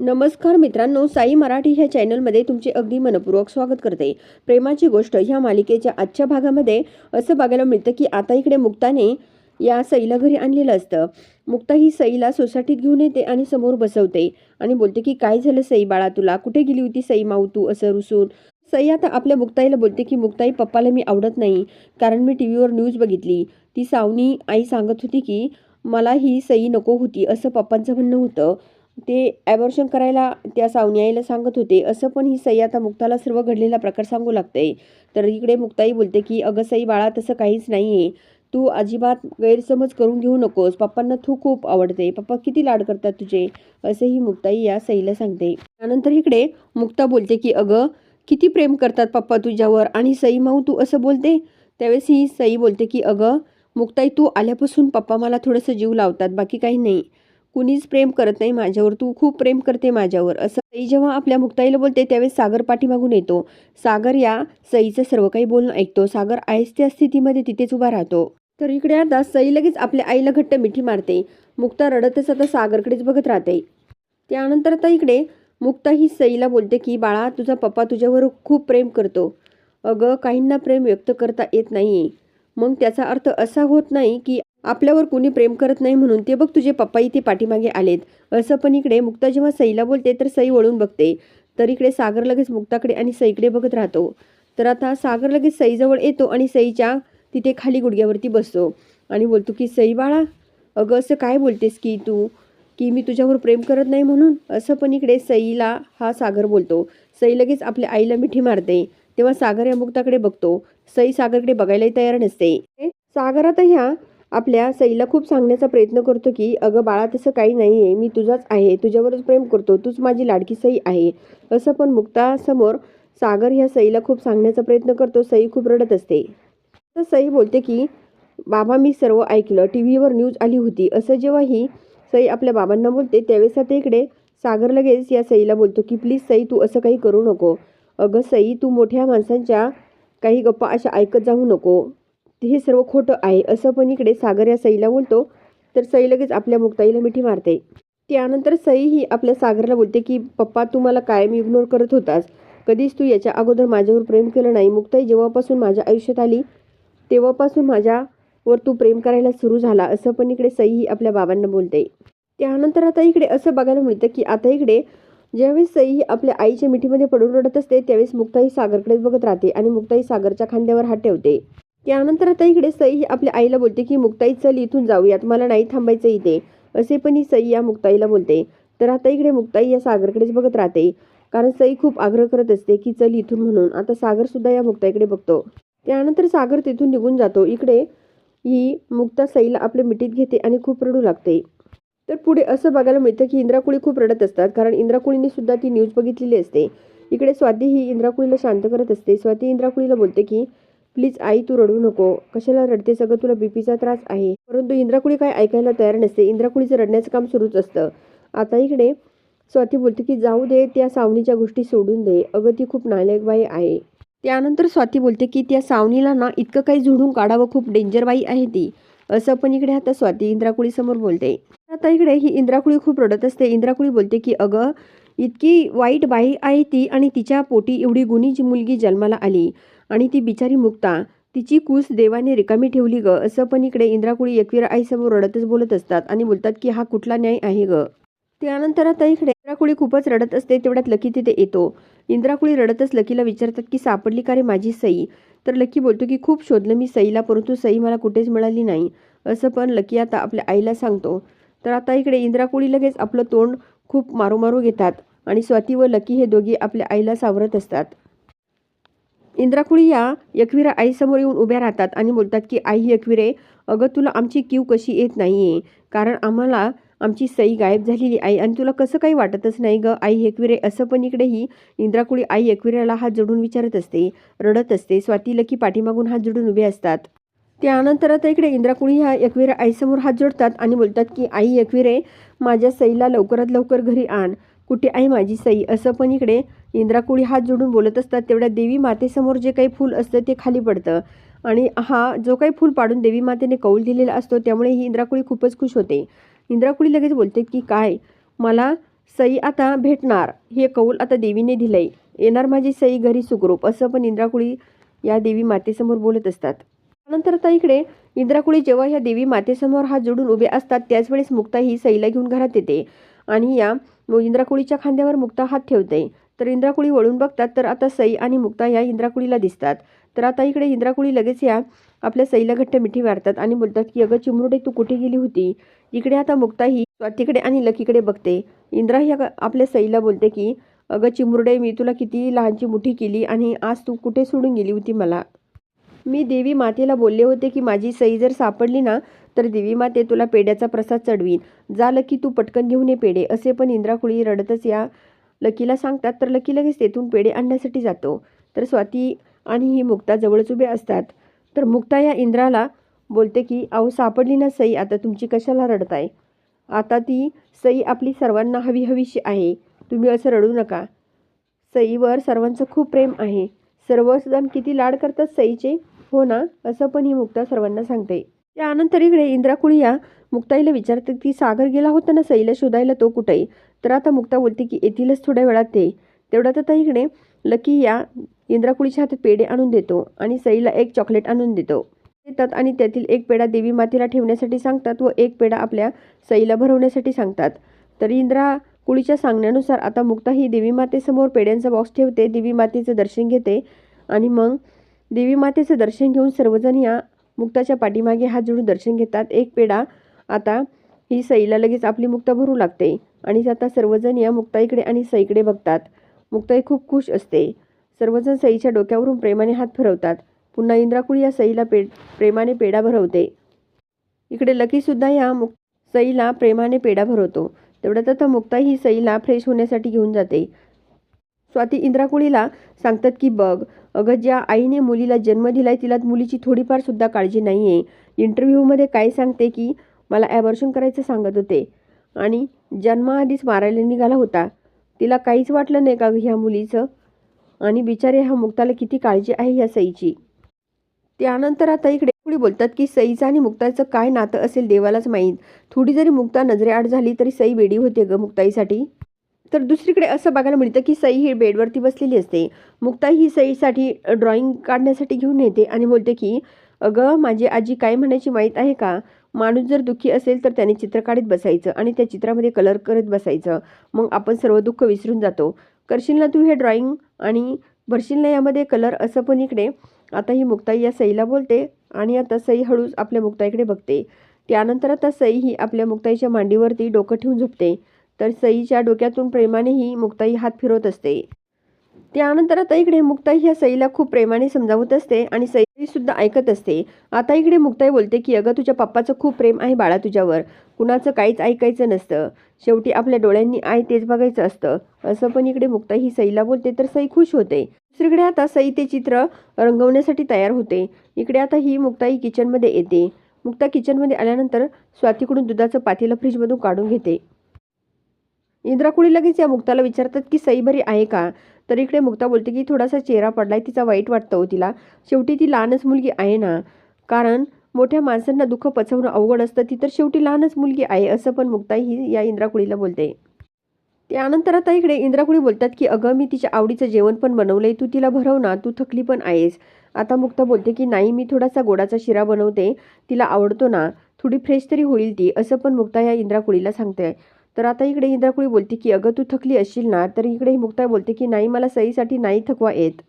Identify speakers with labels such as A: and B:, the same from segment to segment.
A: नमस्कार मित्रांनो साई मराठी ह्या चॅनलमध्ये तुमचे अगदी मनपूर्वक स्वागत करते. प्रेमाची गोष्ट ह्या मालिकेच्या आजच्या भागामध्ये असं बघायला मिळतं की आता इकडे मुक्ताने या सईला घरी आणलेलं असतं. मुक्ता ही सईला सोसायटीत घेऊन येते आणि समोर बसवते आणि बोलते की काय झालं सई बाळा तुला? कुठे गेली होती सई माऊ तू असं रुसून? सई आता आपल्या मुक्ताईला बोलते की मुक्ताई पप्पाला मी आवडत नाही कारण मी टी व्हीवर न्यूज बघितली. ती सावनी आई सांगत होती की मला ही सई नको होती असं पप्पांचं म्हणणं होतं. ते ॲबॉर्शन करायला त्या सावनी आईला सांगत होते. असं पण ही सई आता मुक्ताला सर्व घडलेला प्रकार सांगू लागते. तर इकडे मुक्ताई बोलते की अगं सई बाळा तसं काहीच नाही आहे तू अजिबात गैरसमज करून घेऊ नकोस. पप्पांना तू खूप आवडते. पप्पा किती लाड करतात तुझे? असंही मुक्ताई या सईला सांगते. त्यानंतर इकडे मुक्ता बोलते की अगं किती प्रेम करतात पप्पा तुझ्यावर आणि सई माऊ तू असं बोलते? त्यावेळेस ही सई बोलते की अगं मुक्ताई तू आल्यापासून पप्पा मला थोडंसं जीव लावतात. बाकी काही नाही. कुणीच प्रेम करत नाही माझ्यावर. तू खूप प्रेम करते माझ्यावर. असं सई जेव्हा आपल्या मुक्ताईला बोलते त्यावेळेस सागर पाठीमागून येतो. सागर या सईचं सर्व काही बोलणं ऐकतो. सागर आहेस त्या स्थितीमध्ये तिथेच उभा राहतो. तर इकडे आता सई लगेच आपल्या आईला घट्ट मिठी मारते. मुक्ता रडतच आता सागरकडेच बघत राहते. त्यानंतर आता इकडे मुक्ता ही सईला बोलते की बाळा तुझा पप्पा तुझ्यावर खूप प्रेम करतो. अगं काहींना प्रेम व्यक्त करता येत नाही मग त्याचा अर्थ असा होत नाही की आपल्यावर कुणी प्रेम करत नाही म्हणून ते बघ तुझे पप्पा इथे पाठीमागे आलेत. असं पण इकडे मुक्ता जेव्हा सईला बोलते तर सई वळून बघते. तर इकडे सागर लगेच मुक्ताकडे आणि सईकडे बघत राहतो. तर आता सागर लगेच सईजवळ येतो आणि सईच्या तिथे खाली गुडघ्यावरती बसतो आणि बोलतो की सई बाळा अगं असं काय बोलतेस की तू? की मी तुझ्यावर प्रेम करत नाही म्हणून? असं पण इकडे सईला हा सागर बोलतो. सई लगेच आपल्या आईला मिठी मारते. तेव्हा सागर या मुक्ताकडे बघतो. सई सागरकडे बघायलाही तयार नसते. सागर आता ह्या आपल्या सईला खूप सांगण्याचा प्रयत्न करतो की अगं बाळा तसं काही नाही आहे मी तुझाच आहे. तुझ्यावरच प्रेम करतो. तूच माझी लाडकी सई आहे. असं पण मुक्तासमोर सागर ह्या सईला खूप सांगण्याचा प्रयत्न करतो. सई खूप रडत असते. तर सई बोलते की बाबा मी सर्व ऐकलं. टी व्हीवर न्यूज आली होती. असं जेव्हा ही सई आपल्या बाबांना बोलते त्यावेळेस आता इकडे सागर लगेच या सईला बोलतो की प्लीज सई तू असं काही करू नको. अगं सई तू मोठ्या माणसांच्या काही गप्पा अशा ऐकत जाऊ नको. हे सर्व खोटं आहे. असं पण इकडे सागर या सईला बोलतो तर सई लगेच आपल्या मुक्ताईला मिठी मारते. त्यानंतर सई ही आपल्या सागरला बोलते की पप्पा तू मला कायम इग्नोर करत होतास. कधीच तू याच्या अगोदर माझ्यावर प्रेम केलं नाही. मुक्ताई जेव्हापासून माझ्या आयुष्यात आली तेव्हापासून माझ्यावर तू प्रेम करायला सुरू झाला असं पण इकडे सई ही आपल्या बाबांना बोलते. त्यानंतर आता इकडे असं बघायला मिळतं की आता इकडे ज्यावेळेस सई ही आपल्या आईच्या मिठीमध्ये पडून रडत असते त्यावेळेस मुक्ताई सागरकडेच बघत राहते आणि मुक्ताई सागरच्या खांद्यावर हात ठेवते. त्यानंतर आता इकडे सई ही आपल्या आईला बोलते की मुक्ताई चल इथून जाऊयात. मला नाही थांबायचं इथे. असे पण ही सई या मुक्ताईला बोलते. तर आता इकडे मुक्ताई या सागरकडेच बघत राहते. कारण सई खूप आग्रह करत असते की चल इथून म्हणून. आता सागर सुद्धा या मुक्ताईकडे बघतो. त्यानंतर सागर तिथून निघून जातो. इकडे ही मुक्ता सईला आपल्या मिठीत घेते आणि खूप रडू लागते. तर पुढे असं बघायला मिळतं की इंद्राकुळी खूप रडत असतात. कारण इंद्राकुळीने सुद्धा ती न्यूज बघितलेली असते. इकडे स्वाती ही इंद्राकुळीला शांत करत असते. स्वाती इंद्राकुळीला बोलते की प्लीज आई तू रडू नको. कशाला रडते सगळं तुला बीपीचा त्रास आहे. परंतु इंद्राकुळी काय ऐकायला तयार नसते. इंद्राकुळीचं रडण्याचं काम सुरूच असतं. आता इकडे स्वाती बोलते की जाऊ दे त्या सावनीच्या गोष्टी सोडून दे. अगं ती खूप नालायक बाई आहे. त्यानंतर स्वाती बोलते की त्या सावनीला ना इतकं काही झुडून काढावं खूप डेंजर बाई आहे ती. असं पण इकडे आता स्वाती इंद्राकुळी समोर बोलते. आता इकडे ही इंद्राकुळी खूप रडत असते. इंद्राकुळी बोलते की अगं इतकी वाईट बाई आहे ती आणि तिच्या पोटी एवढी गुणी जी मुलगी जन्माला आली. आणि ती बिचारी मुक्ता तिची कूस देवाने रिकामी ठेवली ग असं पण इकडे इंद्राकुळी एकवीर आईसमोर रडतच बोलत असतात आणि बोलतात की हा कुठला न्याय आहे ग? त्यानंतर आता इकडे इंद्राकुळी खूपच रडत असते तेवढ्यात लकी तिथे येतो. इंद्राकुळी रडतच लकीला विचारतात की सापडली का रे माझी सई? तर लकी बोलतो की खूप शोधलं मी सईला परंतु सई मला कुठेच मिळाली नाही. असं पण लकी आता आपल्या आईला सांगतो. तर आता इकडे इंद्राकुळी लगेच आपलं तोंड खूप मारू मारू घेतात आणि स्वाती व लकी हे दोघी आपल्या आईला सावरत असतात. इंद्राकुळी या एकविरा आईसमोर येऊन उभ्या राहतात आणि बोलतात की आई यकवीरे अगं तुला आमची क्यू कशी येत नाही आहे कारण आम्हाला आमची सई गायब झालेली आई आणि तुला कसं काही वाटतच नाही ग? आई एकविरे असं पण इकडेही इंद्राकुळी आई एकविऱ्याला हात जोडून विचारत असते रडत असते स्वाती लकी पाठीमागून हात जोडून उभे असतात. त्यानंतर आता इकडे इंद्राकुळी ह्या एकविरा आईसमोर हात जोडतात आणि बोलतात की आई एकविरे माझ्या सईला लवकरात लवकर घरी आण. कुठे आहे माझी सई? असं पण इकडे इंद्राकुळी हात जोडून बोलत असतात. तेवढ्या देवी मातेसमोर जे काही फूल असतं ते खाली पडतं. आणि हा जो काही फूल पाडून देवी मातेने कौल दिलेला असतो त्यामुळे ही इंद्राकुळी खूपच खुश होते. इंद्राकुळी लगेच बोलते की काय? मला सई आता भेटणार. हे कौल आता देवीने दिलंय. येणार माझी सई घरी सुखरूप. असं पण इंद्राकुळी या देवी मातेसमोर बोलत असतात. त्यानंतर आता इकडे इंद्राकुळी जेव्हा ह्या देवी मातेसमोर हात जोडून उभे असतात त्याच वेळेस मुक्ता ही सईला घेऊन घरात येते. आणि या इंद्राकुळीच्या खांद्यावर मुक्ता हात ठेवते. तर इंद्राकुळी वळून बघतात तर आता सई आणि मुक्ता या इंद्राकुळीला दिसतात. तर आता इकडे इंद्राकुळी लगेच या आपल्या सईला घट्ट मिठी मारतात आणि बोलतात की अगं चिमरुडे तू कुठे गेली होती? इकडे आता मुक्ता ही तिकडे आणि लकीकडे बघते. इंद्रा ह्या आपल्या सईला बोलते की अगं चिमुरडे मी तुला किती लहानची मुठी केली आणि आज तू कुठे सोडून गेली होती मला? मी देवी मातेला बोलले होते की माझी सई जर सापडली ना तर देवी माते तुला पेड्याचा प्रसाद चढवीन. झालं की तू पटकन घेऊन ये पेढे असे पण इंद्राकुळी रडतच या लकीला सांगतात तर लकी लगेच तेथून पेढे आणण्यासाठी जातो. तर स्वाती आणि ही मुक्ता जवळच उभे असतात. तर मुक्ता या इंद्राला बोलते की अहो सापडली ना सई आता तुमची कशाला रडताय? आता ती सई आपली सर्वांना हवी हवीशी आहे. तुम्ही असं रडू नका. सईवर सर्वांचं खूप प्रेम आहे. सर्वजण किती लाड करतात सईचे? हो ना असं पण ही मुक्ता सर्वांना सांगते. त्यानंतर इकडे इंद्राकुळी या मुक्ताईला विचारते की सागर गेला होता ना सईला शोधायला तो कुठे? तर आता मुक्ता बोलते की येथीलच थोड्या वेळात ते. तेवढ्यात आता इकडे लकी या इंद्राकुळीच्या हातात पेढे आणून देतो आणि सईला एक चॉकलेट आणून देतो. देतात आणि त्यातील एक पेढा देवी मातेला ठेवण्यासाठी सांगतात व एक पेढा आपल्या सईला भरवण्यासाठी सांगतात. तर इंद्रा कुळीच्या सांगण्यानुसार आता मुक्ता ही देवी मातेसमोर पेढ्यांचा बॉक्स ठेवते. देवी मातेचं दर्शन घेते आणि मग देवी मातेचं दर्शन घेऊन सर्वजण या मुक्ताच्या पाठीमागे हात जोडून दर्शन घेतात. एक पेढा आता ही सईला लगेच आपली मुक्ता भरू लागते आणि आता सर्वजण या मुक्ताईकडे आणि सईकडे बघतात. मुक्ताई खूप खुश असते. सर्वजण सईच्या डोक्यावरून प्रेमाने हात फिरवतात. पुन्हा इंद्राकुळी या सईला पे प्रेमाने पेढा भरवते. इकडे लकीसुद्धा या मुक सईला प्रेमाने पेढा भरवतो. तेवढ्यात आता मुक्ता ही सईला फ्रेश होण्यासाठी घेऊन जाते. स्वाती इंद्राकुळीला सांगतात की बघ अगं ज्या आईने मुलीला जन्म दिलाय तिला मुलीची थोडीफार सुद्धा काळजी नाही आहे इंटरव्ह्यूमध्ये काय सांगते की मला ॲबॉर्शन करायचं सांगत होते आणि जन्माआधीच मारायला निघाला होता. तिला काहीच वाटलं नाही का ह्या मुलीचं? आणि बिचारे ह्या मुक्ताला किती काळजी आहे ह्या सईची? त्यानंतर आता इकडे पुढे बोलतात की सईचं आणि मुक्ताचं काय नातं असेल देवालाच माहीत. थोडी जरी मुक्ता नजरेआड झाली तरी सई वेडी होते ग मुक्ताईसाठी. तर दुसरीकडे असं बघायला मिळतं की सई ही बेडवरती बसलेली असते. मुक्ताई ही सईसाठी ड्रॉइंग काढण्यासाठी घेऊन येते आणि बोलते की अगं माझी आजी काय म्हणायची माहीत आहे का? माणूस जर दुःखी असेल तर त्याने चित्र काढत बसायचं आणि त्या चित्रामध्ये कलर करत बसायचं. मग आपण सर्व दुःख विसरून जातो. करशील ना तू हे ड्रॉइंग? आणि भरशील ना यामध्ये कलर? असं पण इकडे आता ही मुक्ताई या सईला बोलते आणि आता सई हळूच आपल्या मुक्ताईकडे बघते. त्यानंतर आता सई ही आपल्या मुक्ताईच्या मांडीवरती डोकं ठेवून झोपते. तर सईच्या डोक्यातून प्रेमाने ही मुक्ताई हात फिरवत असते. त्यानंतर आता इकडे मुक्ताई ह्या सईला खूप प्रेमाने समजावत असते आणि सई सुद्धा ऐकत असते. आता इकडे मुक्ताई बोलते की अगं तुझ्या पप्पाचं खूप प्रेम आहे बाळा तुझ्यावर. कुणाचं काहीच ऐकायचं नसतं. शेवटी आपल्या डोळ्यांनी आय तेच बघायचं असतं. असं पण इकडे मुक्ताई ही सईला बोलते तर सई खुश होते. दुसरीकडे आता सई ते चित्र रंगवण्यासाठी तयार होते. इकडे आता ही मुक्ताई किचनमध्ये येते. मुक्ता किचनमध्ये आल्यानंतर स्वातीकडून दुधाचं पातेलं फ्रीजमधून काढून घेते. इंद्राकुळी लगेच या मुक्ताला विचारतात की सई बरी आहे का? तर इकडे मुक्ता बोलते की थोडासा चेहरा पडलाय तिचा वाईट वाटतं हो तिला. शेवटी ती लहानच मुलगी आहे ना? कारण मोठ्या माणसांना दुःख पचवणं अवघड असतं ती तर शेवटी लहानच मुलगी आहे असं पण मुक्ता ही या इंद्राकुळीला बोलते. त्यानंतर आता इकडे इंद्राकुळी बोलतात की अगं मी तिच्या आवडीचं जेवण पण बनवलंय तू तिला भरव ना तू थकली पण आहेस. आता मुक्ता बोलते की नाही मी थोडासा गोडाचा शिरा बनवते तिला आवडतो ना थोडी फ्रेश तरी होईल ती असं पण मुक्ता या इंद्राकुळीला सांगते. तर आता इकडे इंद्राकुळी बोलते की अगं तू थकली असशील ना तर इकडे मुक्ता बोलते की नाही मला सईसाठी नाही थकवा येत.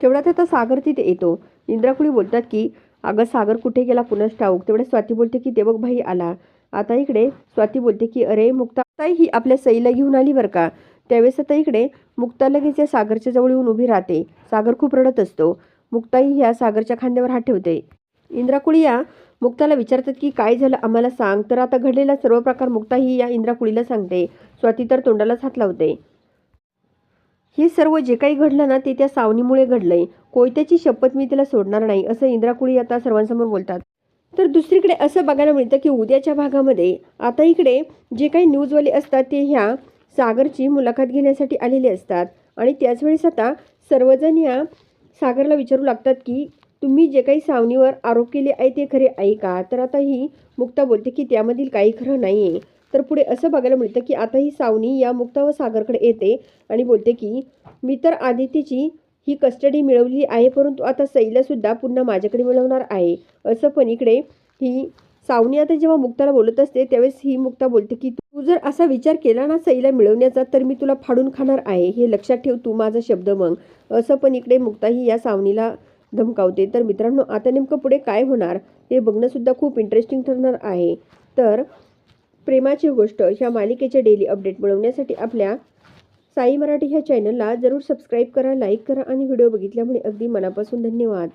A: तेवढ्यात आता सागर तिथे येतो. इंद्राकुळी बोलतात की अगं सागर कुठे गेला? कुणास ठाऊक? तेवढ्या स्वाती बोलते की देवक भाई आला. आता इकडे स्वाती बोलते की अरे मुक्ता ताई ही आपल्या सईला घेऊन आली बरं का? त्यावेळेस आता इकडे मुक्ता लगेच या सागरच्या जवळ येऊन उभी राहते. सागर खूप रडत असतो. मुक्ताई ह्या सागरच्या खांद्यावर हात ठेवते. इंद्राकुळी या मुक्ताला विचारतात की काय झालं? आम्हाला सांग. तर आता घडलेला सर्व प्रकार मुक्ता ही या इंद्राकुळीला सांगते. स्वाती तर तोंडालाच हात लावते. हे सर्व जे काही घडलं ना ते त्या सावनीमुळे घडलंय. कोयत्याची शपथ मी तिला सोडणार नाही असं इंद्राकुळी आता सर्वांसमोर बोलतात. तर दुसरीकडे असं बघायला मिळतं की उद्याच्या भागामध्ये आता इकडे जे काही न्यूजवाले असतात ते ह्या सागरची मुलाखत घेण्यासाठी आलेले असतात. आणि त्याच वेळेस आता सर्वजण या सागरला विचारू लागतात की तुम्ही जे काही सावनीवर आरोप केले आहे ते खरे आहे का? तर आता ही मुक्ता बोलते की त्यामधील काही खरं नाही आहे तर पुढे असं बघायला मिळतं की आता ही सावनी या मुक्ता व सागरकडे येते आणि बोलते की मी तर आदित्यची ही कस्टडी मिळवली आहे परंतु आता सईलासुद्धा पुन्हा माझ्याकडे मिळवणार आहे. असं पण इकडे ही सावनी आता जेव्हा मुक्ताला बोलत असते त्यावेळेस ही मुक्ता बोलते की तू जर असा विचार केला ना सईला मिळवण्याचा तर मी तुला फाडून खाणार आहे. हे लक्षात ठेव तू माझा शब्द मग. असं पण इकडे मुक्ता ही या सावनीला धमकावते. तर मित्रांनो आता नेमकं पुढे काय होणार हे बघणंसुद्धा खूप इंटरेस्टिंग ठरणार आहे. तर प्रेमाची गोष्ट ह्या मालिकेच्या डेली अपडेट मिळवण्यासाठी आपल्या साई मराठी ह्या चॅनलला जरूर सबस्क्राईब करा लाईक करा आणि व्हिडिओ बघितल्यामुळे अगदी मनापासून धन्यवाद.